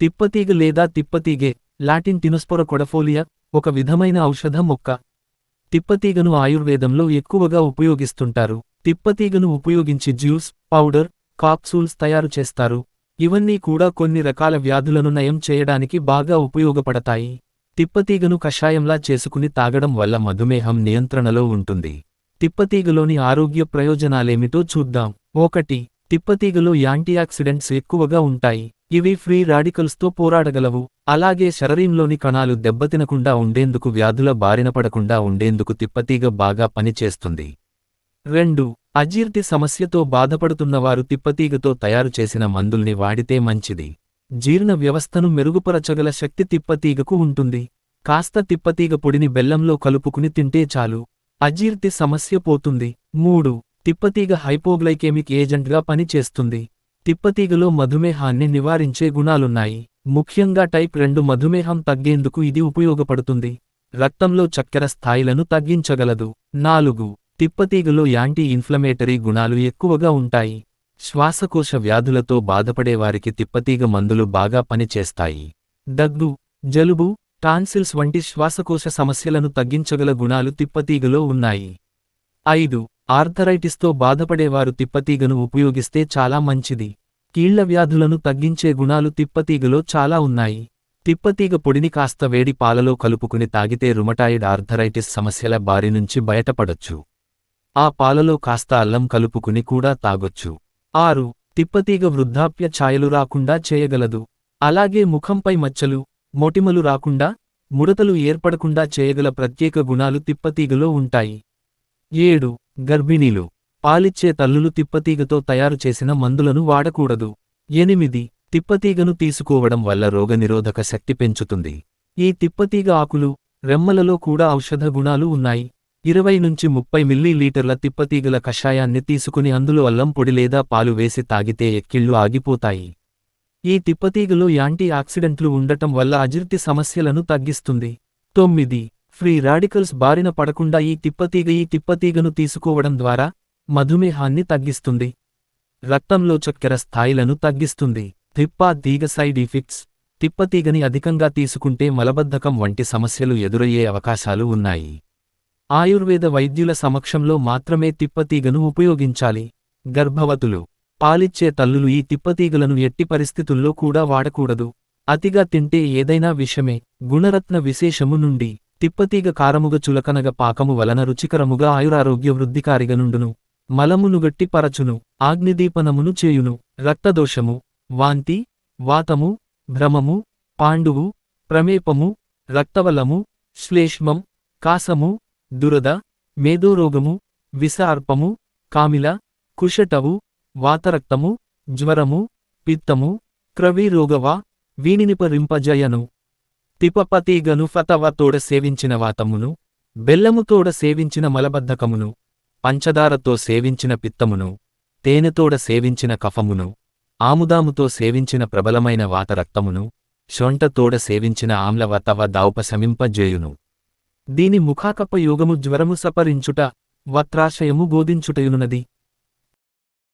తిప్పతీగ లేదా తిప్పతీగే లాటిన్ టినోస్పొర కొడఫోలియా ఒక విధమైన ఔషధ మొక్క. తిప్పతీగను ఆయుర్వేదంలో ఎక్కువగా ఉపయోగిస్తుంటారు. తిప్పతీగను ఉపయోగించి జ్యూస్ పౌడర్ కాప్సూల్స్ తయారు చేస్తారు. ఇవన్నీ కూడా కొన్ని రకాల వ్యాధులను నయం చేయడానికి బాగా ఉపయోగపడతాయి. తిప్పతీగను కషాయంలా చేసుకుని తాగడం వల్ల మధుమేహం నియంత్రణలో ఉంటుంది. తిప్పతీగలోని ఆరోగ్య ప్రయోజనాలేమిటో చూద్దాం. ఒకటి తిప్పతీగలో యాంటీయాక్సిడెంట్స్ ఎక్కువగా ఉంటాయి. ఇవి ఫ్రీ రాడికల్స్తో పోరాడగలవు. అలాగే శరీరంలోని కణాలు దెబ్బతినకుండా ఉండేందుకు వ్యాధుల బారిన పడకుండా ఉండేందుకు తిప్పతీగ బాగా పనిచేస్తుంది రెండు. అజీర్తి సమస్యతో బాధపడుతున్నవారు తిప్పతీగతో తయారు చేసిన మందుల్ని వాడితే మంచిది. జీర్ణ వ్యవస్థను మెరుగుపరచగల శక్తి తిప్పతీగకు ఉంటుంది. కాస్త తిప్పతీగ పొడిని బెల్లంలో కలుపుకుని తింటే చాలు. అజీర్తి సమస్య పోతుంది. మూడు. తిప్పతీగ హైపోగ్లైకేమిక్ ఏజెంట్గా పనిచేస్తుంది. తిప్పతీగలో మధుమేహాన్ని నివారించే గుణాలున్నాయి. ముఖ్యంగా టైప్ రెండు మధుమేహం తగ్గేందుకు ఇది ఉపయోగపడుతుంది. రక్తంలో చక్కెర స్థాయిలను తగ్గించగలదు. నాలుగు. తిప్పతీగలో యాంటీ ఇన్ఫ్లమేటరీ గుణాలు ఎక్కువగా ఉంటాయి. శ్వాసకోశ వ్యాధులతో బాధపడేవారికి తిప్పతీగ మందులు బాగా పనిచేస్తాయి. దగ్గు. జలుబు టాన్సిల్స్ వంటి శ్వాసకోశ సమస్యలను తగ్గించగల గుణాలు తిప్పతీగలో ఉన్నాయి. ఐదు. ఆర్థరైటిస్తో బాధపడేవారు తిప్పతీగను ఉపయోగిస్తే చాలా మంచిది. కీళ్ళ వ్యాధులను తగ్గించే గుణాలు తిప్పతీగలో చాలా ఉన్నాయి. తిప్పతీగ పొడిని కాస్త వేడి పాలలో కలుపుకుని తాగితే రుమటాయిడ్ ఆర్థరైటిస్ సమస్యల బారి నుంచి బయటపడొచ్చు. ఆ పాలలో కాస్త అల్లం కలుపుకుని కూడా తాగొచ్చు. ఆరు. తిప్పతీగ వృద్ధాప్య ఛాయలు రాకుండా చేయగలదు. అలాగే ముఖంపై మచ్చలు మొటిమలు రాకుండా ముడతలు ఏర్పడకుండా చేయగల ప్రత్యేక గుణాలు తిప్పతీగలో ఉంటాయి. ఏడు. గర్భిణీలు. పాలిచ్చే తల్లులు తిప్పతీగతో తయారు చేసిన మందులను వాడకూడదు. ఎనిమిది. తిప్పతీగను తీసుకోవడం వల్ల రోగనిరోధక శక్తి పెంచుతుంది. ఈ తిప్పతీగ ఆకులు రెమ్మలలో కూడా ఔషధ గుణాలు ఉన్నాయి. ఇరవై నుంచి ముప్పై మిల్లీలీటర్ల తిప్పతీగల కషాయాన్ని తీసుకుని అందులో అల్లం పొడి లేదా పాలు వేసి తాగితే ఎక్కిళ్ళు ఆగిపోతాయి. ఈ తిప్పతీగలో యాంటీ ఆక్సిడెంట్లు ఉండటం వల్ల అజీర్తి సమస్యలను తగ్గిస్తుంది. తొమ్మిది. ఫ్రీ రాడికల్స్ బారిన పడకుండా ఈ తిప్పతీగ ఈ తిప్పతీగను తీసుకోవడం ద్వారా మధుమేహాన్ని తగ్గిస్తుంది. రక్తంలో చక్కెర స్థాయిలను తగ్గిస్తుంది. తిప్పా తీగ సైడ్ ఎఫెక్ట్స్. తిప్పతీగని అధికంగా తీసుకుంటే మలబద్ధకం వంటి సమస్యలు ఎదురయ్యే అవకాశాలు ఉన్నాయి. ఆయుర్వేద వైద్యుల సమక్షంలో మాత్రమే తిప్పతీగను ఉపయోగించాలి. గర్భవతులు. పాలిచ్చే తల్లులు ఈ తిప్పతీగలను ఎట్టి పరిస్థితుల్లో కూడా వాడకూడదు. అతిగా తింటే ఏదైనా విషమే. గుణరత్న విశేషము నుండి. తిప్పతీగ కారముగ చులకనగ పాకము వలన రుచికరముగా ఆయురారోగ్య వృద్ధికారిగనుండును మలమును గట్టి పరచును ఆగ్నిదీపనమును చేయును. రక్తదోషము వాంతి వాతము భ్రమము పాండువు ప్రమేపము రక్తవలము శ్లేష్మం కాసము దురద మేధోరోగము విసార్పము కామిల కుషటవు వాతరక్తము జ్వరము పిత్తము క్రవీరోగవా వీనినిపరింపజయను. తిపపతీగను ఫతవ తోడ సేవించిన వాతమును బెల్లముతోడ సేవించిన మలబద్ధకమును. పంచదారతో సేవించిన పిత్తమును తేనెతోడ సేవించిన కఫమును ఆముదాముతో సేవించిన ప్రబలమైన వాతరక్తమును షొంటతోడ సేవించిన ఆమ్లవతవ దౌపశమింపజేయును. దీని ముఖాకపయోగము జ్వరము సపరించుట వత్రాశయము బోధించుటయునున్నది.